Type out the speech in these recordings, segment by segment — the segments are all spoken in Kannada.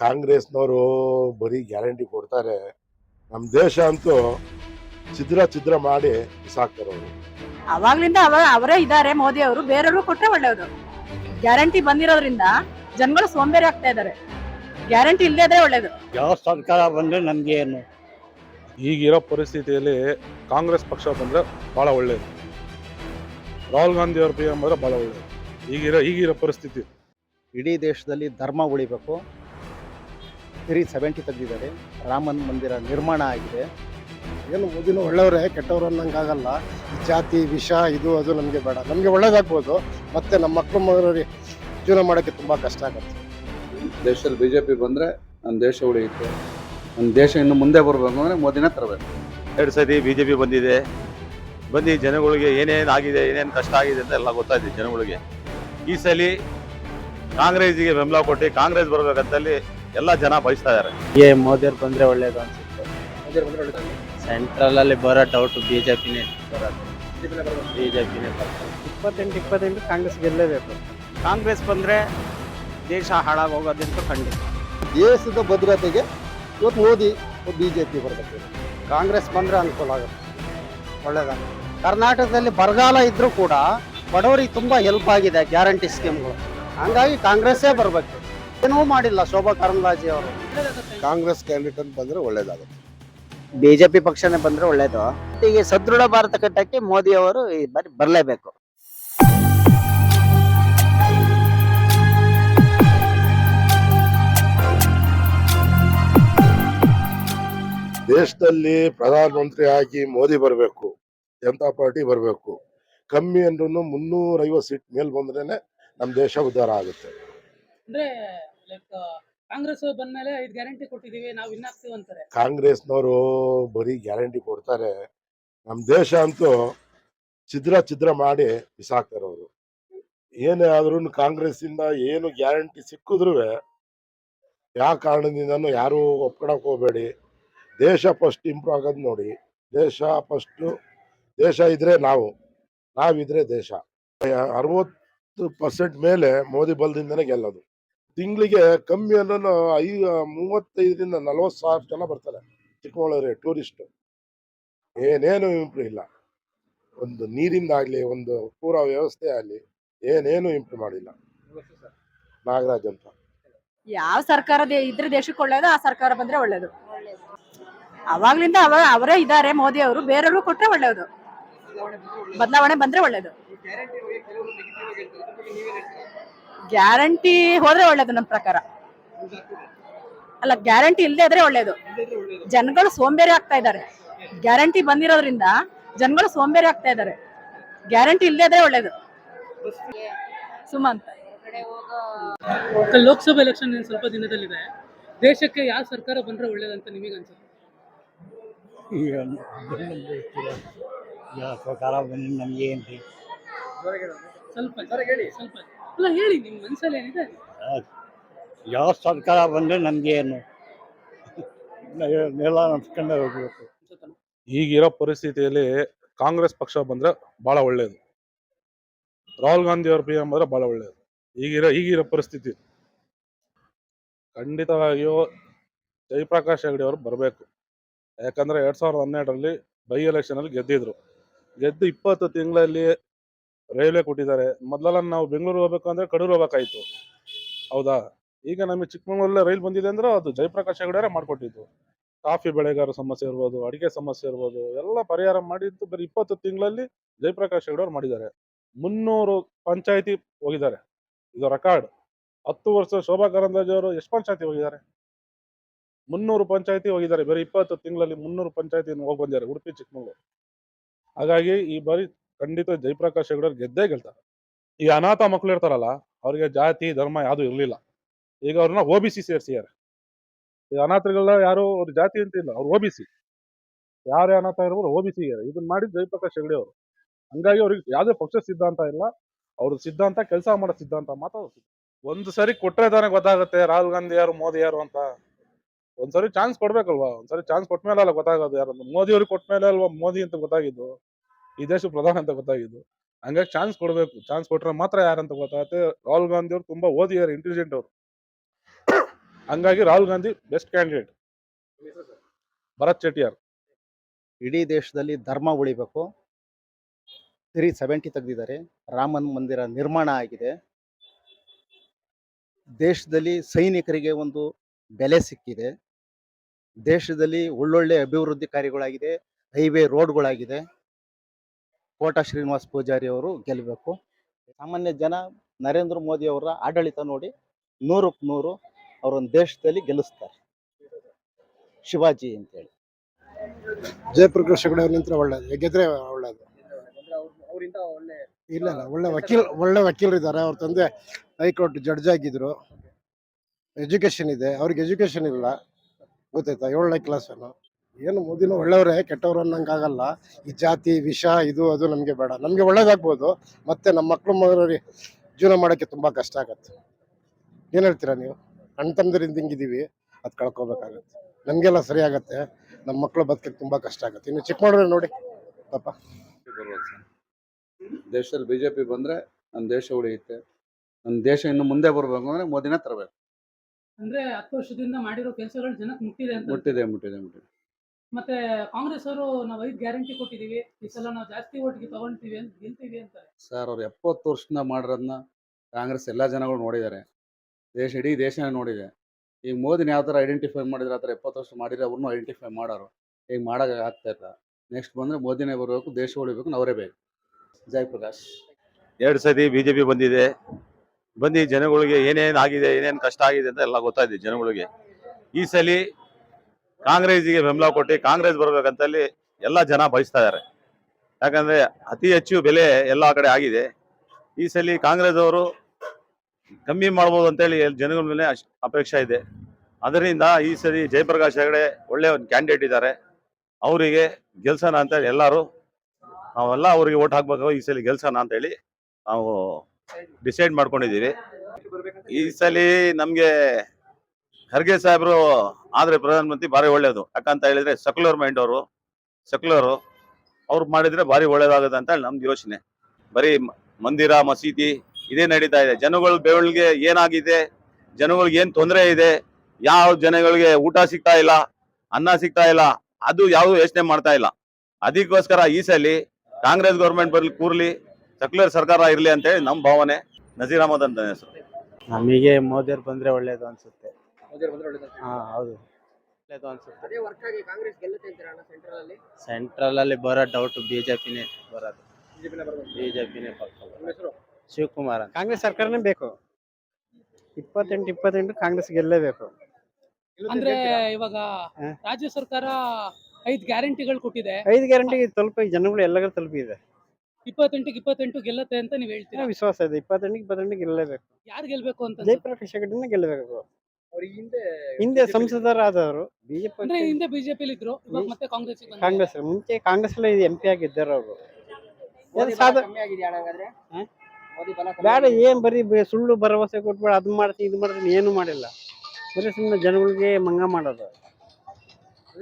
ಕಾಂಗ್ರೆಸ್ನವರು ಬರೀ ಗ್ಯಾರಂಟಿ ಕೊಡ್ತಾರೆ. ನಮ್ಮ ದೇಶ ಅಂತೂ ಛಿದ್ರ ಛಿದ್ರ ಮಾಡಿ ಸಾಕ್ತಾರೆ ಅವರು. ಅವಾಗ್ಲಿಂದ ಅವ ಅವರೇ ಇದ್ದಾರೆ ಮೋದಿ ಅವರು ಬೇರೆಯವರು ಕೊಟ್ಟರೆ ಒಳ್ಳೆಯವರು. ಗ್ಯಾರಂಟಿ ಬಂದಿರೋದ್ರಿಂದ ಜನಗಳು ಸೋಂಬೇರಿ ಆಗ್ತಾ ಇದ್ದಾರೆ. ಗ್ಯಾರಂಟಿ ಇಲ್ಲದೇ ಇದ್ರೆ ಒಳ್ಳೇದು. ಯಾವ ಸರ್ಕಾರ ಬಂದ್ರೆ ನಮ್ಗೆ ಏನು? ಈಗಿರೋ ಪರಿಸ್ಥಿತಿಯಲ್ಲಿ ಕಾಂಗ್ರೆಸ್ ಪಕ್ಷ ಬಂದ್ರೆ ಭಾಳ ಒಳ್ಳೇದು. ರಾಹುಲ್ ಗಾಂಧಿ ಅವರು ಪಿ ಎಂ ಬಂದರೆ ಭಾಳ ಒಳ್ಳೆಯದು ಈಗಿರೋ ಈಗಿರೋ ಪರಿಸ್ಥಿತಿ. ಇಡೀ ದೇಶದಲ್ಲಿ ಧರ್ಮ ಉಳಿಬೇಕು. ತ್ರೀ ಸೆವೆಂಟಿ ತೆಗೆದಿದ್ದಾರೆ. ರಾಮನ್ ಮಂದಿರ ನಿರ್ಮಾಣ ಆಗಿದೆ. ಏನು ಮೋದಿನೂ ಒಳ್ಳೆಯವರೇ ಕೆಟ್ಟವರು ಅನ್ನಂಗಾಗಲ್ಲ ಜಾತಿ ವಿಷ ಇದು ಅದು ನಮಗೆ ಬೇಡ. ನಮಗೆ ಒಳ್ಳೇದಾಗ್ಬೋದು ಮತ್ತೆ ನಮ್ಮ ಮಕ್ಕಳು ಮಗನಿಗೆ ಜೀವನ ಮಾಡೋಕ್ಕೆ ತುಂಬ ಕಷ್ಟ ಆಗುತ್ತೆ. ದೇಶದಲ್ಲಿ ಬಿ ಜೆ ಪಿ ಬಂದರೆ ನಮ್ಮ ದೇಶ ಉಳಿಯುತ್ತೆ. ನಮ್ಮ ದೇಶ ಇನ್ನು ಮುಂದೆ ಬರಬೇಕು ಅಂದರೆ ಮೋದಿನ ತರಬೇಕು. ಎರಡು ಸತಿ ಬಿ ಜೆ ಪಿ ಬಂದಿದೆ. ಬಂದು ಜನಗಳಿಗೆ ಏನೇನು ಆಗಿದೆ ಏನೇನು ಕಷ್ಟ ಆಗಿದೆ ಅಂತ ಎಲ್ಲ ಗೊತ್ತಾಯ್ತು ಜನಗಳಿಗೆ. ಈ ಸಲ ಕಾಂಗ್ರೆಸ್ಗೆ ಬೆಂಬಲ ಕೊಟ್ಟು ಕಾಂಗ್ರೆಸ್ ಬರ್ಬೇಕಂತಲ್ಲಿ ಎಲ್ಲ ಜನ ಬಯಸ್ತಾ ಇದ್ದಾರೆ ಏ ಮೋದಿಯವ್ರು ಬಂದ್ರೆ ಒಳ್ಳೇದು ಅನ್ಸುತ್ತೆ. ಸೆಂಟ್ರಲ್ ಅಲ್ಲಿ ಬರೋ ಡೌಟ್ ಬಿಜೆಪಿನೇ ಬರೋದು. ಬಿಜೆಪಿನೇ ಇಪ್ಪತ್ತೆಂಟು ಇಪ್ಪತ್ತೆಂಟು ಕಾಂಗ್ರೆಸ್ ಗೆಲ್ಲೇಬೇಕು ಕಾಂಗ್ರೆಸ್ ಬಂದ್ರೆ ದೇಶ ಹಾಳಾಗೋಗೋದಂತೂ ಖಂಡಿತ. ದೇಶದ ಭದ್ರತೆಗೆ ಇವತ್ತು ಮೋದಿ ಬಿಜೆಪಿ ಜೆ ಪಿ ಬರಬೇಕು. ಕಾಂಗ್ರೆಸ್ ಬಂದ್ರೆ ಅನುಕೂಲ ಆಗುತ್ತೆ. ಒಳ್ಳೇದಾಗುತ್ತೆ. ಕರ್ನಾಟಕದಲ್ಲಿ ಬರಗಾಲ ಇದ್ರೂ ಕೂಡ ಬಡವರಿಗೆ ತುಂಬಾ ಹೆಲ್ಪ್ ಆಗಿದೆ ಗ್ಯಾರಂಟಿ ಸ್ಕೀಮ್ಗಳು ಹಂಗಾಗಿ ಕಾಂಗ್ರೆಸ್ಸೇ ಬರಬೇಕು. ಏನೂ ಮಾಡಿಲ್ಲ ಶೋಭಾ ಕರಂದ್ಲಾಜೆ ಅವರು. ಕಾಂಗ್ರೆಸ್ ಕ್ಯಾಂಡಿಡೇಟ್ ಬಂದ್ರೆ ಒಳ್ಳೇದಾಗುತ್ತೆ. ಬಿಜೆಪಿ ಪಕ್ಷನೇ ಬಂದ್ರೆ ಒಳ್ಳೇದು. ಈಗ ಸದೃಢ ಭಾರತ ಕಟ್ಟಕ್ಕೆ ಮೋದಿ ಅವರು ಈ ಬಾರಿ ಬರಲೇಬೇಕು. ದೇಶದಲ್ಲಿ ಪ್ರಧಾನಮಂತ್ರಿ ಆಗಿ ಮೋದಿ ಬರಬೇಕು ಜನತಾ ಪಾರ್ಟಿ ಬರಬೇಕು. ಕಮ್ಮಿ ಅಂದ್ರೂ ಮುನ್ನೂರೈವತ್ತು ಸೀಟ್ ಮೇಲೆ ಬಂದ್ರೇನೆ ನಮ್ಮ ದೇಶ ಉದ್ಧಾರ ಆಗುತ್ತೆ. ಅಂದ್ರೆ ಲೈಕ್ ಕಾಂಗ್ರೆಸ್ ಬಂದ್ಮೇಲೆ ಐದು ಗ್ಯಾರಂಟಿ ಕೊಟ್ಟಿದೀವಿ ನಾವು ಅಂತಾರೆ. ಕಾಂಗ್ರೆಸ್ನವರು ಬರೀ ಗ್ಯಾರಂಟಿ ಕೊಡ್ತಾರೆ. ನಮ್ಮ ದೇಶ ಅಂತೂ ಛಿದ್ರ ಛಿದ್ರ ಮಾಡಿ ಬಿಸಾಕ್ತಾರೆ ಅವರು. ಏನೇ ಆದ್ರೂ ಕಾಂಗ್ರೆಸ್ಸಿಂದ ಏನು ಗ್ಯಾರಂಟಿ ಸಿಕ್ಕಿದ್ರು ಯಾವ ಕಾರಣದಿಂದನೂ ಯಾರು ಒಪ್ಕೊಳಕ್ ಹೋಗ್ಬೇಡಿ. ದೇಶ ಫಸ್ಟ್ ಇಂಪ್ರೂವ್ ಆಗೋದು ನೋಡಿ. ದೇಶ ಫಸ್ಟು ದೇಶ ಇದ್ರೆ ನಾವು, ನಾವಿದ್ರೆ ದೇಶ. ಅರವತ್ತು ಪರ್ಸೆಂಟ್ ಮೇಲೆ ಮೋದಿ ಬಲದಿಂದನೇ ಗೆಲ್ಲೋದು. ತಿಂಗಳಿಗೆ ಕಮ್ಮಿ ಅನ್ನೋ ಐ ಮೂವತ್ತೈದರಿಂದ ನಲವತ್ತು ಸಾವಿರ ಜನ ಬರ್ತಾರೆ. ಚಿಕ್ಕಮಗಳೂರು ಟೂರಿಸ್ಟ್ ಏನೇನು ಇಂಪ್ರೂವ್ ಇಲ್ಲ. ಒಂದು ನೀರಿಂದಾಗಲಿ ಒಂದು ಪೂರ ವ್ಯವಸ್ಥೆ ಆಗಲಿ, ಏನೇನು ಇಂಪ್ರೂವ್ ಮಾಡಿಲ್ಲ. ನಾಗರಾಜ್ ಅಂತ. ಯಾವ ಸರ್ಕಾರ ದೇ- ಇದ್ರೆ ದೇಶಕ್ಕೆ ಒಳ್ಳೇದು, ಆ ಸರ್ಕಾರ ಬಂದ್ರೆ ಒಳ್ಳೇದು. ಅವಾಗ್ಲಿಂದ ಅವ, ಅವರೇ ಇದ್ದಾರೆ ಮೋದಿ ಅವರು ಬೇರೆಯವರು ಕೊಟ್ಟರೆ ಒಳ್ಳೇದು. ಬದಲಾವಣೆ ಬಂದ್ರೆ ಒಳ್ಳೇದು. ಗ್ಯಾರಂಟಿ ಹೋದ್ರೆ ಒಳ್ಳೇದು ನಮ್ಮ ಪ್ರಕಾರ. ಅಲ್ಲ ಗ್ಯಾರಂಟಿ ಇಲ್ಲದೆ ಆದ್ರೆ ಒಳ್ಳೇದು. ಜನಗಳು ಸೋಂಬೇರಿ ಆಗ್ತಾ ಇದ್ದಾರೆ. ಗ್ಯಾರಂಟಿ ಬಂದಿರೋದ್ರಿಂದ ಜನಗಳು ಸೋಂಬೇರಿ ಆಗ್ತಾ ಇದ್ದಾರೆ. ಗ್ಯಾರಂಟಿ ಇಲ್ಲದೆ ಆದ್ರೆ ಒಳ್ಳೇದು. ಸುಮಂತ್ ಲೋಕಸಭಾ ಎಲೆಕ್ಷನ್ ಸ್ವಲ್ಪ ದಿನದಲ್ಲಿದೆ. ದೇಶಕ್ಕೆ ಯಾವ ಸರ್ಕಾರ ಬಂದ್ರೆ ಒಳ್ಳೇದು ಅಂತ ನಿಮಗೆ ಅನ್ಸುತ್ತೆ? ಈಗ ಯಾವ ಸರ್ಕಾರ ಬಂದ್ರೆ ನಮ್ಗೆ ಏನ್ರಿ? ಸ್ವಲ್ಪ ಸ್ವಲ್ಪ. ಅಲ್ಲ ಹೇಳಿ ನಿಮ್ಮ ಮನಸ್ಸಲ್ಲಿ ಏನಿದೆ. ಯಾವ ಸರ್ಕಾರ ಬಂದ್ರೆ ನಮ್ಗೆ ಏನು? ಎಲ್ಲ ನಡ್ಸ್ಕೊಂಡೇ ಹೋಗ್ಬೇಕು? ಈಗಿರೋ ಪರಿಸ್ಥಿತಿಯಲ್ಲಿ ಕಾಂಗ್ರೆಸ್ ಪಕ್ಷ ಬಂದ್ರೆ ಭಾಳ ಒಳ್ಳೆಯದು ರಾಹುಲ್ ಗಾಂಧಿ ಅವ್ರ ಪಿ ಎಂ ಬಂದರೆ ಭಾಳ ಒಳ್ಳೆಯದು ಈಗಿರೋ ಈಗಿರೋ ಪರಿಸ್ಥಿತಿ. ಖಂಡಿತವಾಗಿಯೂ ಜಯಪ್ರಕಾಶ್ ಹೆಗಡೆ ಅವರು ಬರಬೇಕು. ಯಾಕಂದ್ರೆ ಎರಡ್ ಸಾವಿರದ ಹನ್ನೆರಡರಲ್ಲಿ ಬೈ ಎಲೆಕ್ಷನ್ ಅಲ್ಲಿ ಗೆದ್ದಿದ್ರು. ಗೆದ್ದು ಇಪ್ಪತ್ತು ತಿಂಗಳಲ್ಲಿ ರೈಲ್ವೆ ಕೊಟ್ಟಿದ್ದಾರೆ. ಮೊದಲೆಲ್ಲ ನಾವು ಬೆಂಗಳೂರು ಹೋಗ್ಬೇಕು ಅಂದ್ರೆ ಕಡೂರು ಹೋಗ್ಬೇಕಾಯ್ತು. ಹೌದಾ? ಈಗ ನಮಗೆ ಚಿಕ್ಕಮಗಳೂರಲ್ಲೇ ರೈಲ್ ಬಂದಿದೆ ಅಂದ್ರೆ ಅದು ಜಯಪ್ರಕಾಶ್ ಹೆಗಡೆ ಮಾಡಿಕೊಟ್ಟಿದ್ದು. ಕಾಫಿ ಬೆಳೆಗಾರ ಸಮಸ್ಯೆ ಇರ್ಬೋದು, ಅಡಿಕೆ ಸಮಸ್ಯೆ ಇರ್ಬೋದು, ಎಲ್ಲ ಪರಿಹಾರ ಮಾಡಿದ್ದು ಬರೀ ಇಪ್ಪತ್ತು ತಿಂಗಳಲ್ಲಿ ಜಯಪ್ರಕಾಶ್ ಹೆಗಡೆ ಮಾಡಿದ್ದಾರೆ. ಮುನ್ನೂರು ಪಂಚಾಯತಿ ಹೋಗಿದ್ದಾರೆ. ಇದು ರೆಕಾರ್ಡ್ ಹತ್ತು ವರ್ಷ ಶೋಭಾ ಕರಂದ್ಲಾಜೆ ಅವರು ಎಷ್ಟು ಪಂಚಾಯತಿ ಹೋಗಿದ್ದಾರೆ? ಮುನ್ನೂರು ಪಂಚಾಯತಿ ಹೋಗಿದ್ದಾರೆ. ಬರೀ ಇಪ್ಪತ್ತು ತಿಂಗಳಲ್ಲಿ ಮುನ್ನೂರು ಪಂಚಾಯತಿ ಹೋಗಿ ಬಂದಿದ್ದಾರೆ ಉಡುಪಿ ಚಿಕ್ಕಮಗಳೂರು. ಹಾಗಾಗಿ ಈ ಬಾರಿ ಖಂಡಿತ ಜಯಪ್ರಕಾಶ್ ಹೆಗಡೆ ಗೆದ್ದೇ ಗೆಲ್ತಾರೆ. ಈ ಅನಾಥ ಮಕ್ಕಳು ಇರ್ತಾರಲ್ಲ, ಅವ್ರಿಗೆ ಜಾತಿ, ಧರ್ಮ ಯಾವುದು ಇರಲಿಲ್ಲ. ಈಗ ಅವ್ರನ್ನ ಒ ಬಿ ಸಿ ಸೇರಿಸಿದ್ದಾರೆ. ಈ ಅನಾಥರಿಗೆಲ್ಲ ಯಾರು ಅವ್ರ ಜಾತಿ ಅಂತ ಇಲ್ಲ, ಅವ್ರು ಒ ಬಿ ಸಿ. ಯಾರೇ ಅನಾಥ ಇರ್ಬೋದು ಒ ಬಿ ಸಿ ಇದನ್ನ ಮಾಡಿದ್ ಜಯಪ್ರಕಾಶ್ ಹೆಗಡೆ ಅವರು ಹಂಗಾಗಿ ಅವ್ರಿಗೆ ಯಾವುದೇ ಪಕ್ಷ ಸಿದ್ಧಾಂತ ಇಲ್ಲ. ಅವ್ರ ಸಿದ್ಧಾಂತ, ಕೆಲಸ ಮಾಡೋ ಸಿದ್ಧಾಂತ ಮಾತ್ರ. ಒಂದು ಸರಿ ಕೊಟ್ಟರೆ ತಾನೇ ಗೊತ್ತಾಗುತ್ತೆ ರಾಹುಲ್ ಗಾಂಧಿ ಯಾರು, ಮೋದಿ ಯಾರು ಅಂತ. ಒಂದ್ಸರಿ ಚಾನ್ಸ್ ಕೊಡ್ಬೇಕಲ್ವಾ? ಒಂದ್ಸರಿ ಚಾನ್ಸ್ ಕೊಟ್ಮೇಲೆ ಅಲ್ಲ ಗೊತ್ತಾಗೋದು ಯಾರು. ಮೋದಿ ಅವ್ರಿಗೆ ಕೊಟ್ಮೇಲೆ ಅಲ್ವಾ ಮೋದಿ ಅಂತ ಗೊತ್ತಾಗಿದ್ದು? ಈ ದೇಶ ಪ್ರಧಾನ ಅಂತ ಗೊತ್ತಾಗಿದ್ದು. ಹಂಗಾಗಿ ಚಾನ್ಸ್ ಕೊಡ್ಬೇಕು. ಚಾನ್ಸ್ ಕೊಟ್ರೆ ಮಾತ್ರ ಯಾರಂತ ಗೊತ್ತಾಗುತ್ತೆ. ರಾಹುಲ್ ಗಾಂಧಿ ಅವರು ತುಂಬಾ ಓದಿದ್ದಾರೆ ಇಂಟೆಲಿಜೆಂಟ್ ಅವರು. ಹಂಗಾಗಿ ರಾಹುಲ್ ಗಾಂಧಿ ಬೆಸ್ಟ್ ಕ್ಯಾಂಡಿಡೇಟ್ ಭರತ್ ಚೆಟಿಯಾರ್ ಇಡೀ ದೇಶದಲ್ಲಿ ಧರ್ಮ ಉಳಿಬೇಕು. ತ್ರೀ ಸೆವೆಂಟಿ ತೆಗೆದಿದ್ದಾರೆ. ರಾಮನ್ ಮಂದಿರ ನಿರ್ಮಾಣ ಆಗಿದೆ. ದೇಶದಲ್ಲಿ ಸೈನಿಕರಿಗೆ ಒಂದು ಬೆಲೆ ಸಿಕ್ಕಿದೆ. ದೇಶದಲ್ಲಿ ಒಳ್ಳೊಳ್ಳೆ ಅಭಿವೃದ್ಧಿ ಕಾರ್ಯಗಳಾಗಿದೆ. ಹೈವೇ ರೋಡ್ಗಳಾಗಿದೆ. ಕೋಟ ಶ್ರೀನಿವಾಸ್ ಪೂಜಾರಿ ಅವರು ಗೆಲ್ಲಬೇಕು ಸಾಮಾನ್ಯ ಜನ ನರೇಂದ್ರ ಮೋದಿ ಅವರ ಆಡಳಿತ ನೋಡಿ ನೂರಕ್ಕೆ ನೂರು ಅವರೊಂದು ದೇಶದಲ್ಲಿ ಗೆಲ್ಲಿಸ್ತಾರೆ. ಶಿವಾಜಿ ಅಂತೇಳಿ. ಜಯಪ್ರಕಾಶ್ ಅವ್ರು ನಿಂತ್ರೆ ಒಳ್ಳೇದು. ಗೆದ್ರೆ ಒಳ್ಳೇದು. ಇಲ್ಲ ಇಲ್ಲ, ಒಳ್ಳೆ ವಕೀಲ್, ಒಳ್ಳೆ ವಕೀಲರಿದ್ದಾರೆ ಅವ್ರ ತಂದೆ ಹೈಕೋರ್ಟ್ ಜಡ್ಜ್ ಆಗಿದ್ರು. ಎಜುಕೇಶನ್ ಇದೆ. ಅವ್ರಿಗೆ ಎಜುಕೇಶನ್ ಇಲ್ಲ. ಗೊತ್ತಾಯ್ತಾ? ಏಳನೇ ಕ್ಲಾಸ್ ಏನು ಮೋದಿನ ಒಳ್ಳೆಯವರೇ ಕೆಟ್ಟವ್ರು ಅನ್ನಂಗಾಗಲ್ಲ ಈ ಜಾತಿ ವಿಷ ಇದು ಅದು ನಮಗೆ ಬೇಡ. ನಮಗೆ ಒಳ್ಳೇದಾಗ್ಬೋದು ಮತ್ತೆ ನಮ್ಮ ಮಕ್ಕಳು ಮಗನವ್ರಿಗೆ ಜೀವನ ಮಾಡೋಕ್ಕೆ ತುಂಬ ಕಷ್ಟ ಆಗತ್ತೆ. ಏನು ಹೇಳ್ತೀರಾ ನೀವು? ಅಣ್ಣ ತಮ್ಮದ್ರಿಂದ ಹಿಂಗಿದೀವಿ ಅದು ಕಳ್ಕೊಬೇಕಾಗತ್ತೆ. ನಮಗೆಲ್ಲ ಸರಿ ಆಗತ್ತೆ ನಮ್ಮ ಮಕ್ಕಳು ಬದುಕಕ್ಕೆ ತುಂಬ ಕಷ್ಟ ಆಗುತ್ತೆ. ಇನ್ನು ಚಿಕ್ಕಮಗಳೂರು ನೋಡಿ ಪಾಪ. ದೇಶದಲ್ಲಿ ಬಿ ಜೆ ಪಿ ಬಂದರೆ ನಮ್ಮ ದೇಶ ಉಳಿಯುತ್ತೆ. ನಮ್ಮ ದೇಶ ಇನ್ನು ಮುಂದೆ ಬರಬೇಕು ಅಂದರೆ ಮೋದಿನ ತರಬೇಕು. ಅಂದ್ರೆ ಹತ್ತು ವರ್ಷದಿಂದ ಮಾಡಿರೋ ಕೆಲಸಗಳು ಜನಕ್ಕೆ ಮುಟ್ಟಿದೆ ಅಂತ ಮುಟ್ಟಿದೆ ಮುಟ್ಟಿದೆ ಮುಟ್ಟಿದೆ. ಮತ್ತೆ ಕಾಂಗ್ರೆಸ್ ಅವರು ನಾವು ಐದು ಗ್ಯಾರಂಟಿ ಕೊಟ್ಟಿದೀವಿ ಈ ಸಲ ನಾವು ಜಾಸ್ತಿ ಓಟ್ಗೆ ತಗೊಂತೀವಿ ಅಂತ ಗೆಲ್ತೀವಿ ಅಂತಾರೆ. ಸರ್ ಅವ್ರು ಎಪ್ಪತ್ತು ವರ್ಷದಿಂದ ಮಾಡಿರೋದನ್ನ ಕಾಂಗ್ರೆಸ್ ಎಲ್ಲ ಜನಗಳು ನೋಡಿದ್ದಾರೆ. ದೇಶ ಇಡೀ ದೇಶನೇ ನೋಡಿದೆ. ಈಗ ಮೋದಿನ ಯಾವ ಥರ ಐಡೆಂಟಿಫೈ ಮಾಡಿದ್ರೆ ಆ ಥರ ಎಪ್ಪತ್ತು ವರ್ಷ ಮಾಡಿದ್ರೆ ಅವ್ರನ್ನೂ ಐಡೆಂಟಿಫೈ ಮಾಡೋರು. ಈಗ ಮಾಡೋಕೆ ಆಗ್ತಾ ಇಲ್ಲ. ನೆಕ್ಸ್ಟ್ ಬಂದರೆ ಮೋದಿನೇ ಬರಬೇಕು ದೇಶ ಉಳಿಬೇಕು ಅವರೇ ಬೇಕು. ಜಯಪ್ರಕಾಶ್ ಎರಡು ಸತಿ ಬಿಜೆಪಿ ಬಂದಿದೆ. ಬಂದು ಜನಗಳಿಗೆ ಏನೇನು ಆಗಿದೆ ಏನೇನು ಕಷ್ಟ ಆಗಿದೆ ಅಂತ ಎಲ್ಲ ಗೊತ್ತಾಗಿದೆ ಜನಗಳಿಗೆ. ಈ ಸಲಿ ಕಾಂಗ್ರೆಸ್ಗೆ ಬೆಂಬಲ ಕೊಟ್ಟು ಕಾಂಗ್ರೆಸ್ ಬರ್ಬೇಕಂತಲ್ಲಿ ಎಲ್ಲ ಜನ ಬಯಸ್ತಾ ಇದ್ದಾರೆ. ಯಾಕಂದ್ರೆ ಅತಿ ಹೆಚ್ಚು ಬೆಲೆ ಎಲ್ಲ ಕಡೆ ಆಗಿದೆ. ಈ ಸಲ ಕಾಂಗ್ರೆಸ್ ಅವರು ಕಮ್ಮಿ ಮಾಡ್ಬೋದು ಅಂತೇಳಿ ಜನಗಳ ಮೇಲೆ ಅಪೇಕ್ಷೆ ಇದೆ. ಅದರಿಂದ ಈ ಸರಿ ಜಯಪ್ರಕಾಶ್ ಹೆಗಡೆ ಒಳ್ಳೆ ಒಂದು ಕ್ಯಾಂಡಿಡೇಟ್ ಇದ್ದಾರೆ. ಅವರಿಗೆ ಗೆಲ್ಸೋಣ ಅಂತೇಳಿ ಎಲ್ಲರೂ ನಾವೆಲ್ಲ ಅವರಿಗೆ ಓಟ್ ಹಾಕ್ಬೇಕು, ಈ ಸಲ ಗೆಲ್ಸೋಣ ಅಂತ ಹೇಳಿ ನಾವು ಡಿಸೈಡ್ ಮಾಡ್ಕೊಂಡಿದ್ದೀವಿ. ಈ ಸಲ ನಮ್ಗೆ ಖರ್ಗೆ ಸಾಹೇಬ್ರು ಆದ್ರೆ ಪ್ರಧಾನಮಂತ್ರಿ ಭಾರಿ ಒಳ್ಳೇದು. ಯಾಕಂತ ಹೇಳಿದ್ರೆ ಸೆಕ್ಯುಲರ್ ಮೈಂಡ್ ಅವರು ಸೆಕ್ಯುಲರ್ ಅವ್ರು ಮಾಡಿದ್ರೆ ಭಾರಿ ಒಳ್ಳೇದಾಗುತ್ತೆ ಅಂತ ಹೇಳಿ ನಮ್ದು ಯೋಚನೆ. ಬರೀ ಮಂದಿರ, ಮಸೀದಿ ಇದೇ ನಡೀತಾ ಇದೆ. ಜನಗಳ ಬೆವಳಿಗೆ ಏನಾಗಿದೆ, ಜನಗಳಿಗೆ ಏನ್ ತೊಂದರೆ ಇದೆ, ಯಾವ ಜನಗಳಿಗೆ ಊಟ ಸಿಗ್ತಾ ಇಲ್ಲ, ಅನ್ನ ಸಿಗ್ತಾ ಇಲ್ಲ, ಅದು ಯಾವುದು ಯೋಚನೆ ಮಾಡ್ತಾ ಇಲ್ಲ. ಅದಕ್ಕೋಸ್ಕರ ಈ ಸಲಿ ಕಾಂಗ್ರೆಸ್ ಗೌರ್ಮೆಂಟ್ ಬರ್ಲಿ, ಕೂರ್ಲಿ ಸೆಕ್ಯುಲರ್ ಸರ್ಕಾರ ಇರಲಿ ಅಂತ ಹೇಳಿ ನಮ್ಮ ಭಾವನೆ. ನಜೀರ್ ಅಹಮದ್ ಅಂತ ಹೆಸರು. ನಮಗೆ ಮೋದಿಯವ್ರು ಬಂದ್ರೆ ಒಳ್ಳೇದು ಅನ್ಸುತ್ತೆ. ಹಾ ಹೌದು. ಒಳ್ಳೇದು ಅನ್ಸುತ್ತೆ. ಸೆಂಟ್ರಲ್ ಅಲ್ಲಿ ಬರೋ ಡೌಟ್ ಬಿಜೆಪಿನೇ ಬರೋದು. ಬಿಜೆಪಿನೇ ಶಿವಕುಮಾರ್ ಅಂತ. ಕಾಂಗ್ರೆಸ್ ಸರ್ಕಾರನೇ ಬೇಕು. ಇಪ್ಪತ್ತೆಂಟು ಇಪ್ಪತ್ತೆಂಟು ಕಾಂಗ್ರೆಸ್ ಗೆಲ್ಲೇಬೇಕು ಅಂದ್ರೆ ಇವಾಗ ಹ? ರಾಜ್ಯ ಸರ್ಕಾರ ಐದು ಗ್ಯಾರಂಟಿಗಳು ಕೊಟ್ಟಿದೆ. ಐದು ಗ್ಯಾರಂಟಿ ತಲುಪಿ ಜನಗಳು ಎಲ್ಲರೂ ತಲುಪಿದೆ. ಇಪ್ಪತ್ತೆಂಟಿಗೆ ಇಪ್ಪತ್ತೆಂಟು ಗೆಲ್ಲತ್ತೆ ಅಂತ ನೀವು ಹೇಳ್ತೀರಾ? ವಿಶ್ವಾಸ ಇದೆ. ಇಪ್ಪತ್ತೆಂಟಿಗೆ ಇಪ್ಪತ್ತೆಂಟಿಗೆ ಗೆಲ್ಲಲೇಬೇಕು. ಯಾರು ಗೆಲ್ಬೇಕು ಅಂತ ಜಯಪ್ರಕಾಶ್ ಹೆಗಡೆನೇ ಗೆಲ್ಲಬೇಕು. ಹಿಂದೆ ಸಂಸದರಾದವರು. ಬಿಜೆಪಿ ಅಂದ್ರೆ ಹಿಂದೆ ಇದ್ರು ಇವಾಗ ಮತ್ತೆ ಕಾಂಗ್ರೆಸ್ ಕಾಂಗ್ರೆಸ್ ಮುಂಚೆ ಕಾಂಗ್ರೆಸ್ ಎಂ ಪಿ ಆಗಿದ್ದಾರೆ ಅವರು. ಹ? ಬೇಡ ಏನ್ ಬರೀ ಬೆ- ಸುಳ್ಳು ಭರವಸೆ ಕೊಟ್ಬೇಡ ಅದ್ ಮಾಡ್ತೀನಿ ಇದು ಮಾಡ್ತೀನಿ ಏನು ಮಾಡಿಲ್ಲ. ಬರೀ ಸುಮ್ಮನೆ ಜನಗಳಿಗೆ ಮಂಗ ಮಾಡೋದು.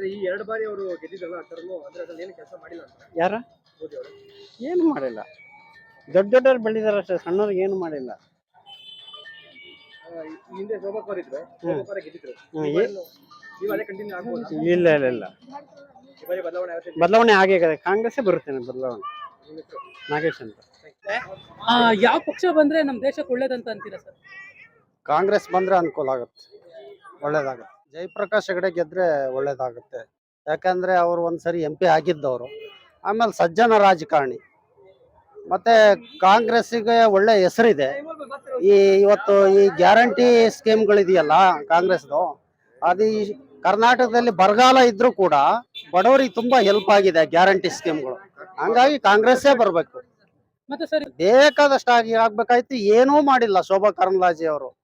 ಈ ಎರಡು ಬಾರಿ ಅವರು ಗೆದ್ದಿದ್ದಲ್ಲ ಟರ್ಮು ಅಂದ್ರೆ ಅದ್ರಲ್ಲಿ ಏನು ಕೆಲಸ ಮಾಡಿಲ್ಲ ಅಂತ? ಯಾರ? ಮೋದಿ ಅವರು. ಏನು ಮಾಡಿಲ್ಲ. ದೊಡ್ಡ ದೊಡ್ಡವ್ರು ಬೆಳೆದಾರೆ ಅಷ್ಟೇ ಸಣ್ಣವ್ರಿಗೆ ಏನು ಮಾಡಿಲ್ಲ. ಈ ಹಿಂದೆ ಇದ್ರು ಗೆದ್ದಿದ್ರು. ಈ ಬಾರಿ ಕಂಟಿನ್ಯೂ ಆಗ್ಬೋದು. ಇಲ್ಲ ಇಲ್ಲ ಇಲ್ಲ. ಈ ಬಾರಿ ಬದಲಾವಣೆ ಆಗುತ್ತೆ ಬದಲಾವಣೆ ಆಗೇ ಕಾಂಗ್ರೆಸ್ಸೇ ಬರುತ್ತೆ ಬದಲಾವಣೆ. ನಾಗೇಶ್ ಅಂತ. ಯಾವ ಪಕ್ಷ ಬಂದ್ರೆ ನಮ್ ದೇಶಕ್ಕೆ ಒಳ್ಳೇದಂತ ಅಂತೀರಾ ಸರ್? ಕಾಂಗ್ರೆಸ್ ಬಂದ್ರೆ ಅನುಕೂಲ ಆಗುತ್ತೆ. ಒಳ್ಳೇದಾಗುತ್ತೆ. ಜಯಪ್ರಕಾಶ್ ಹೆಗಡೆ ಗೆದ್ರೆ ಒಳ್ಳೇದಾಗುತ್ತೆ. ಯಾಕಂದ್ರೆ ಅವರು ಒಂದ್ಸರಿ ಎಂ ಪಿ ಆಗಿದ್ದವರು. ಆಮೇಲೆ ಸಜ್ಜನ ರಾಜಕಾರಣಿ. ಮತ್ತೆ ಕಾಂಗ್ರೆಸ್ಸಿಗೆ ಒಳ್ಳೆ ಹೆಸರಿದೆ. ಈ ಇವತ್ತು ಈ ಗ್ಯಾರಂಟಿ ಸ್ಕೀಮ್ಗಳಿದೆಯಲ್ಲ ಕಾಂಗ್ರೆಸ್ದು ಅದು ಕರ್ನಾಟಕದಲ್ಲಿ ಬರಗಾಲ ಇದ್ರೂ ಕೂಡ ಬಡವರಿಗೆ ತುಂಬಾ ಹೆಲ್ಪ್ ಆಗಿದೆ ಗ್ಯಾರಂಟಿ ಸ್ಕೀಮ್ಗಳು. ಹಂಗಾಗಿ ಕಾಂಗ್ರೆಸ್ಸೇ ಬರಬೇಕು. ಮತ್ತೆ ಸರ್ ಬೇಕಾದಷ್ಟು ಆಗಿ ಆಗ್ಬೇಕಾಯ್ತು ಏನೂ ಮಾಡಿಲ್ಲ ಶೋಭಾ ಕರಂದ್ಲಾಜೆ ಅವರು.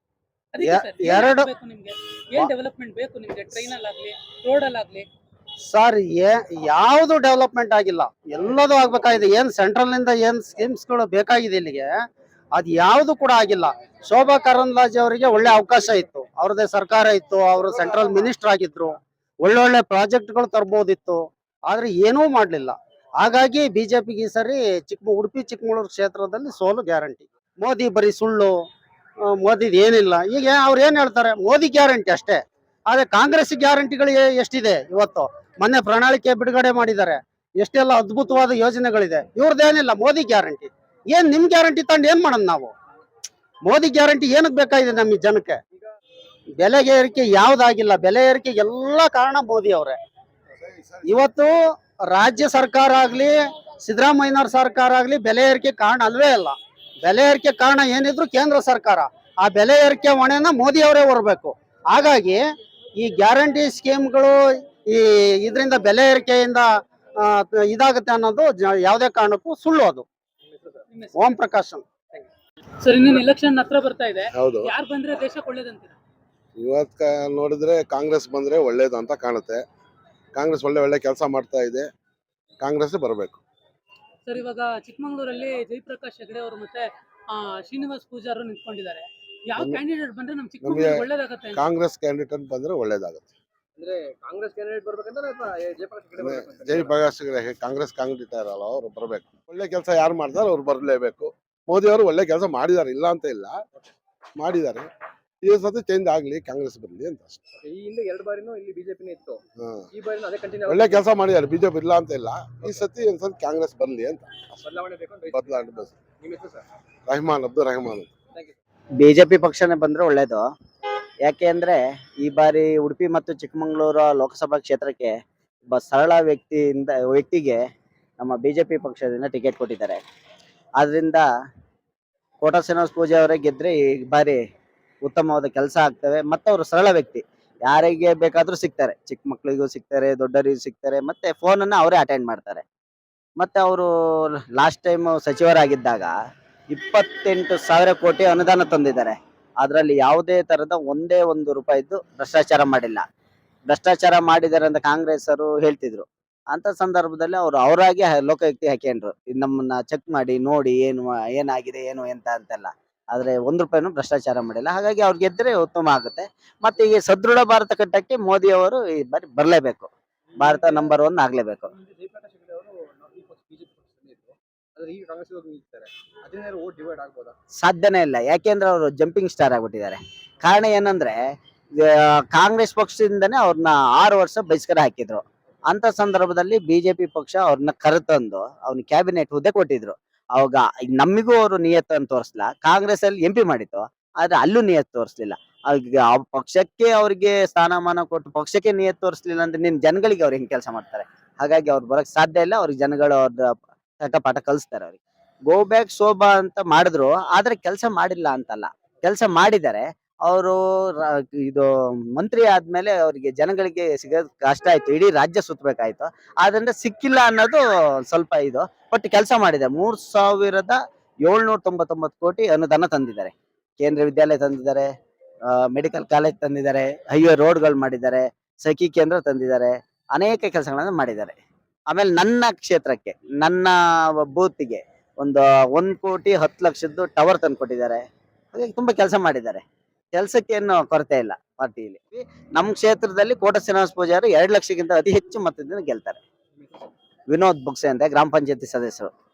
ಎರಡು- ಬೇಕು ನಿಮ್ಗೆ? ಏನ್ ಡೆವಲಪ್ಮೆಂಟ್ ಬೇಕು ನಿಮ್ಗೆ? ಟ್ರೈನ್ ಅಲ್ಲಿ ರೋಡ್ ಅಲ್ಲಾಗ್ಲಿ? ಸರ್ ಯಾವುದು ಡೆವಲಪ್ಮೆಂಟ್ ಆಗಿಲ್ಲ. ಎಲ್ಲದು ಆಗ್ಬೇಕಾಗಿದೆ. ಏನ್ ಸೆಂಟ್ರಲ್ನಿಂದ ಏನ್ ಸ್ಕೀಮ್ಸ್ಗಳು ಬೇಕಾಗಿದೆ ಇಲ್ಲಿಗೆ, ಅದು ಯಾವುದು ಕೂಡ ಆಗಿಲ್ಲ. ಶೋಭಾ ಕರಂದ್ಲಾಜೆ ಅವರಿಗೆ ಒಳ್ಳೆ ಅವಕಾಶ ಇತ್ತು. ಅವ್ರದೇ ಸರ್ಕಾರ ಇತ್ತು, ಅವರು ಸೆಂಟ್ರಲ್ ಮಿನಿಸ್ಟರ್ ಆಗಿದ್ರು. ಒಳ್ಳೊಳ್ಳೆ ಪ್ರಾಜೆಕ್ಟ್ಗಳು ತರ್ಬೋದಿತ್ತು. ಆದ್ರೆ ಏನೂ ಮಾಡ್ಲಿಲ್ಲ. ಹಾಗಾಗಿ ಬಿಜೆಪಿಗೆ ಈ ಸರಿ ಚಿಕ್ಕ ಉಡುಪಿ ಚಿಕ್ಕಮಗಳೂರು ಕ್ಷೇತ್ರದಲ್ಲಿ ಸೋಲು ಗ್ಯಾರಂಟಿ. ಮೋದಿ ಬರೀ ಸುಳ್ಳು ಮೋದಿದ್ ಏನಿಲ್ಲ. ಈಗ ಅವ್ರು ಏನ್ ಹೇಳ್ತಾರೆ? ಮೋದಿ ಗ್ಯಾರಂಟಿ ಅಷ್ಟೇ. ಆದ್ರೆ ಕಾಂಗ್ರೆಸ್ ಗ್ಯಾರಂಟಿಗಳು ಎಷ್ಟಿದೆ ಇವತ್ತು? ಮೊನ್ನೆ ಪ್ರಣಾಳಿಕೆ ಬಿಡುಗಡೆ ಮಾಡಿದ್ದಾರೆ. ಎಷ್ಟೆಲ್ಲ ಅದ್ಭುತವಾದ ಯೋಜನೆಗಳಿದೆ. ಇವ್ರದ್ದೇನಿಲ್ಲ ಮೋದಿ ಗ್ಯಾರಂಟಿ. ಏನ್ ನಿಮ್ ಗ್ಯಾರಂಟಿ ತಂಡ ಏನ್ ಮಾಡೋಣ ನಾವು? ಮೋದಿ ಗ್ಯಾರಂಟಿ ಏನಕ್ ಬೇಕಾಗಿದೆ ನಮ್ಮ ಜನಕ್ಕೆ? ಬೆಲೆ ಏರಿಕೆ ಯಾವ್ದಾಗಿಲ್ಲ. ಬೆಲೆ ಏರಿಕೆ ಎಲ್ಲ ಕಾರಣ ಮೋದಿ ಅವರೇ. ಇವತ್ತು ರಾಜ್ಯ ಸರ್ಕಾರ ಆಗ್ಲಿ, ಸಿದ್ದರಾಮಯ್ಯನವ್ರ ಸರ್ಕಾರ ಆಗ್ಲಿ ಬೆಲೆ ಏರಿಕೆ ಕಾರಣ ಅಲ್ವೇ ಅಲ್ಲ ಬೆಲೆ ಏರಿಕೆ ಕಾರಣ ಏನಿದ್ರು ಕೇಂದ್ರ ಸರ್ಕಾರ. ಆ ಬೆಲೆ ಏರಿಕೆ ಹೊಣೆನ ಮೋದಿ ಅವರೇ ಹೊರಬೇಕು. ಹಾಗಾಗಿ ಈ ಗ್ಯಾರಂಟಿ ಸ್ಕೀಮ್ಗಳು ಈ ಇದರಿಂದ ಬೆಲೆ ಏರಿಕೆಯಿಂದ ಇದಾಗುತ್ತೆ ಅನ್ನೋದು ಯಾವುದೇ ಕಾರಣಕ್ಕೂ ಸುಳ್ಳು ಅದು. ಓಂ ಪ್ರಕಾಶ್. ಸರ್ ಇನ್ನೇನು ಎಲೆಕ್ಷನ್ ಹತ್ರ ಬರ್ತಾ ಇದೆ. ಹೌದು. ಯಾರು ಬಂದ್ರೆ ದೇಶಕ್ಕೆ ಒಳ್ಳೇದಂತೀರಾ? ಇವತ್ ನೋಡಿದ್ರೆ ಕಾಂಗ್ರೆಸ್ ಬಂದ್ರೆ ಒಳ್ಳೇದು ಅಂತ ಕಾಣುತ್ತೆ. ಕಾಂಗ್ರೆಸ್ ಒಳ್ಳೆ ಒಳ್ಳೆ ಕೆಲಸ ಮಾಡ್ತಾ ಇದೆ. ಕಾಂಗ್ರೆಸ್ ಬರಬೇಕು. ಸರ್ ಇವಾಗ ಚಿಕ್ಕಮಂಗ್ಳೂರಲ್ಲಿ ಜಯಪ್ರಕಾಶ್ ಹೆಗಡೆ ಅವರು ಮತ್ತೆ ಆ, ಶ್ರೀನಿವಾಸ್ ಪೂಜಾರು ನಿಂತ್ಕೊಂಡಿದ್ದಾರೆ. ಯಾವ ಕ್ಯಾಂಡಿಡೇಟ್ ಬಂದ್ರೆ ನಮ್ ಒಳ್ಳೇದಾಗತ್ತೆ? ಕಾಂಗ್ರೆಸ್ ಕ್ಯಾಂಡಿಡೇಟ್ ಬಂದ್ರೆ ಒಳ್ಳೇದಾಗುತ್ತೆ. ಅಂದ್ರೆ ಕಾಂಗ್ರೆಸ್ ಕ್ಯಾಂಡಿಡೇಟ್ ಬರ್ಬೇಕಂದ್ರೆ ಅಥವಾ ಜಯಪ್ರಕಾಶ್ ಹೆಗಡೆ ಬರ್ಬೇಕಂತ? ಕಾಂಗ್ರೆಸ್ ಕಾಂಗ್ರೆಸ್ ಇರಲ್ಲ ಅವರು ಬರಬೇಕು. ಒಳ್ಳೆ ಕೆಲಸ ಯಾರು ಮಾಡ್ತಾರೆ ಅವ್ರು ಬರಲೇಬೇಕು. ಮೋದಿ ಅವರು ಒಳ್ಳೆ ಕೆಲಸ ಮಾಡಿದ್ದಾರೆ ಇಲ್ಲ ಅಂತ ಇಲ್ಲ. ಮಾಡಿದ್ದಾರೆ. ಈ ಸತಿ ಚೇಂಜ್ ಆಗ್ಲಿ ಕಾಂಗ್ರೆಸ್ ಬರಲಿ ಅಂತ ಅಷ್ಟೇ. ಈ ಹಿಂದೆ ಎರಡು ಬಾರಿನೂ ಇಲ್ಲಿ ಬಿಜೆಪಿನೇ ಇತ್ತು. ಹಾ. ಈ ಬಾರಿನೂ ಅದೇ ಕಂಟಿನ್ಯೂ ಒಳ್ಳೆ ಕೆಲಸ ಮಾಡಿದ್ದಾರೆ ಬಿಜೆಪಿ ಇಲ್ಲ ಅಂತ ಇಲ್ಲ. ಈ ಸತಿ ಒಂದ್ಸತಿ ಕಾಂಗ್ರೆಸ್ ಬರಲಿ ಅಂತ. ಬದಲಾವಣೆ ಬೇಕು ನಿಮ್ಮ ಹೆಸರು ಸರ್? ರಹಮಾನ್ ಅಬ್ದುಲ್ ರಹಮಾನ್. ಬಿಜೆಪಿ ಪಕ್ಷನೇ ಬಂದ್ರೆ ಒಳ್ಳೇದು. ಯಾಕೆ ಅಂದ್ರೆ ಈ ಬಾರಿ ಉಡುಪಿ ಮತ್ತು ಚಿಕ್ಕಮಗಳೂರು ಲೋಕಸಭಾ ಕ್ಷೇತ್ರಕ್ಕೆ ಒಬ್ಬ ಸರಳ ವ್ಯಕ್ತಿಯಿಂದ, ವ್ಯಕ್ತಿಗೆ ನಮ್ಮ ಬಿಜೆಪಿ ಪಕ್ಷದಿಂದ ಟಿಕೆಟ್ ಕೊಟ್ಟಿದ್ದಾರೆ. ಆದ್ರಿಂದ ಕೋಟ ಶ್ರೀನಿವಾಸ ಪೂಜೆ ಅವರೇ ಗೆದ್ರೆ ಈ ಬಾರಿ ಉತ್ತಮವಾದ ಕೆಲಸ ಆಗ್ತವೆ ಮತ್ತು ಅವರು ಸರಳ ವ್ಯಕ್ತಿ. ಯಾರಿಗೆ ಬೇಕಾದ್ರೂ ಸಿಗ್ತಾರೆ. ಚಿಕ್ಕ ಮಕ್ಕಳಿಗೂ ಸಿಗ್ತಾರೆ, ದೊಡ್ಡವರಿಗೂ ಸಿಗ್ತಾರೆ, ಮತ್ತೆ ಫೋನನ್ನು ಅವರೇ ಅಟೆಂಡ್ ಮಾಡ್ತಾರೆ. ಮತ್ತೆ ಅವರು ಲಾಸ್ಟ್ ಟೈಮ್ ಸಚಿವರಾಗಿದ್ದಾಗ ಇಪ್ಪತ್ತೆಂಟು ಸಾವಿರ ಕೋಟಿ ಅನುದಾನ ತಂದಿದ್ದಾರೆ. ಅದರಲ್ಲಿ ಯಾವುದೇ ತರದ ಒಂದೇ ಒಂದು ರೂಪಾಯಿದ್ದು ಭ್ರಷ್ಟಾಚಾರ ಮಾಡಿಲ್ಲ. ಭ್ರಷ್ಟಾಚಾರ ಮಾಡಿದ್ದಾರೆ ಅಂತ ಕಾಂಗ್ರೆಸ್ಸರು ಹೇಳ್ತಿದ್ರು. ಅಂತ ಸಂದರ್ಭದಲ್ಲಿ ಅವರು ಅವರಾಗಿ ಲೋಕಾಯುಕ್ತಿ ಹಾಕೊಂಡ್ರು ಇದು ನಮ್ಮನ್ನ ಚೆಕ್ ಮಾಡಿ, ನೋಡಿ ಏನು, ಏನಾಗಿದೆ, ಏನು ಎಂತ ಅಂತೆಲ್ಲ. ಆದ್ರೆ ಒಂದ್ ರೂಪಾಯಿನೂ ಭ್ರಷ್ಟಾಚಾರ ಮಾಡಿಲ್ಲ. ಹಾಗಾಗಿ ಅವ್ರು ಗೆದ್ರೆ ಉತ್ತಮ ಆಗುತ್ತೆ. ಮತ್ತೆ ಈಗ ಸದೃಢ ಭಾರತ ಕಟ್ಟಕ್ಕೆ ಮೋದಿ ಅವರು ಈ ಬಾರಿ ಬರ್ಲೇಬೇಕು. ಭಾರತ ನಂಬರ್ ಒನ್ ಆಗ್ಲೇಬೇಕು ಹಿಂದೆ ಜಯಪ್ರಕಾಶ್ ಹೆಗಡೆ ಅವರು ಈ ಪಕ್ಷ ಬಿಜೆಪಿ ಪಕ್ಷದಲ್ಲಿ ಇದ್ರು ಸಾಧ್ಯನೇ ಇಲ್ಲ. ಯಾಕೆಂದ್ರೆ ಅವರು ಜಂಪಿಂಗ್ ಸ್ಟಾರ್ ಆಗ್ಬಿಟ್ಟಿದ್ದಾರೆ. ಕಾರಣ ಏನಂದ್ರೆ ಕಾಂಗ್ರೆಸ್ ಪಕ್ಷದಿಂದನೇ ಅವ್ರನ್ನ ಆರು ವರ್ಷ ಬಹಿಷ್ಕಾರ ಹಾಕಿದ್ರು. ಅಂತ ಸಂದರ್ಭದಲ್ಲಿ ಬಿಜೆಪಿ ಪಕ್ಷ ಅವ್ರನ್ನ ಕರೆತಂದು ಅವ್ನ ಕ್ಯಾಬಿನೆಟ್ ಹುದ್ದೆ ಕೊಟ್ಟಿದ್ರು. ಅವಾಗ ನಮಿಗೂ ಅವರು ನಿಯತ್ತನ್ನು ತೋರಿಸ್ಲ ಕಾಂಗ್ರೆಸ್ ಅಲ್ಲಿ ಎಂ ಪಿ ಮಾಡಿತ್ತು. ಆದ್ರೆ ಅಲ್ಲೂ ನಿಯತ್ ತೋರಿಸ್ಲಿಲ್ಲ. ಪಕ್ಷಕ್ಕೆ ಅವ್ರಿಗೆ ಸ್ಥಾನಮಾನ ಕೊಟ್ಟು ಪಕ್ಷಕ್ಕೆ ನಿಯತ್ ತೋರಿಸ್ಲಿಲ್ಲ ಅಂದ್ರೆ ನಿನ್ ಜನಗಳಿಗೆ ಅವ್ರು ಹೆಂಗ್ ಕೆಲಸ ಮಾಡ್ತಾರೆ? ಹಾಗಾಗಿ ಅವ್ರು ಬರಕ್ ಸಾಧ್ಯ ಇಲ್ಲ. ಅವ್ರಿಗೆ ಜನಗಳು ಅವ್ರ ತಕ್ಕ ಪಾಠ ಕಲಿಸ್ತಾರೆ ಅವ್ರಿಗೆ. ಗೋ ಬ್ಯಾಕ್ ಶೋಭಾ ಅಂತ ಮಾಡಿದ್ರು, ಆದ್ರೆ ಕೆಲಸ ಮಾಡಿಲ್ಲ ಅಂತಲ್ಲ. ಕೆಲಸ ಮಾಡಿದ್ದಾರೆ, ಅವರು ಇದು ಮಂತ್ರಿ ಆದ್ಮೇಲೆ ಅವರಿಗೆ ಜನಗಳಿಗೆ ಸಿಗೋದ್ ಕಷ್ಟ ಆಯ್ತು, ಇಡೀ ರಾಜ್ಯ ಸುತ್ತಬೇಕಾಯ್ತು ಆದ್ರಿಂದ ಸಿಕ್ಕಿಲ್ಲ ಅನ್ನೋದು ಸ್ವಲ್ಪ ಇದು ಬಟ್ ಕೆಲಸ ಮಾಡಿದೆ ಮೂರ್ ಸಾವಿರದ ಏಳ್ನೂರ ತೊಂಬತ್ತೊಂಬತ್ತು ಕೋಟಿ ಅನುದಾನ ತಂದಿದ್ದಾರೆ. ಕೇಂದ್ರ ವಿದ್ಯಾಲಯ ತಂದಿದ್ದಾರೆ ಮೆಡಿಕಲ್ ಕಾಲೇಜ್ ತಂದಿದ್ದಾರೆ ಹೈವೇ ರೋಡ್ಗಳು ಮಾಡಿದ್ದಾರೆ, ಸಖಿ ಕೇಂದ್ರ ತಂದಿದ್ದಾರೆ, ಅನೇಕ ಕೆಲಸಗಳನ್ನು ಮಾಡಿದ್ದಾರೆ. ಆಮೇಲೆ ನನ್ನ ಕ್ಷೇತ್ರಕ್ಕೆ, ನನ್ನ ಬೂತಿಗೆ ಒಂದು ಒಂದ್ ಕೋಟಿ ಹತ್ತು ಲಕ್ಷದ್ದು ಟವರ್ ತಂದು ಕೊಟ್ಟಿದ್ದಾರೆ. ಹಾಗಾಗಿ ತುಂಬಾ ಕೆಲಸ ಮಾಡಿದ್ದಾರೆ. ಕೆಲಸಕ್ಕೇನು ಕೊರತೆ ಇಲ್ಲ ಪಾರ್ಟಿಯಲ್ಲಿ. ನಮ್ಮ ಕ್ಷೇತ್ರದಲ್ಲಿ ಕೋಟ ಶ್ರೀನಿವಾಸ ಪೂಜಾರಿ ಎರಡು ಲಕ್ಷಕ್ಕಿಂತ ಅತಿ ಹೆಚ್ಚು ಮತದಿಂದ ಗೆಲ್ತಾರೆ. ವಿನೋದ್ ಬುಕ್ಸೆ ಅಂತ ಗ್ರಾಮ ಪಂಚಾಯತಿ ಸದಸ್ಯರು.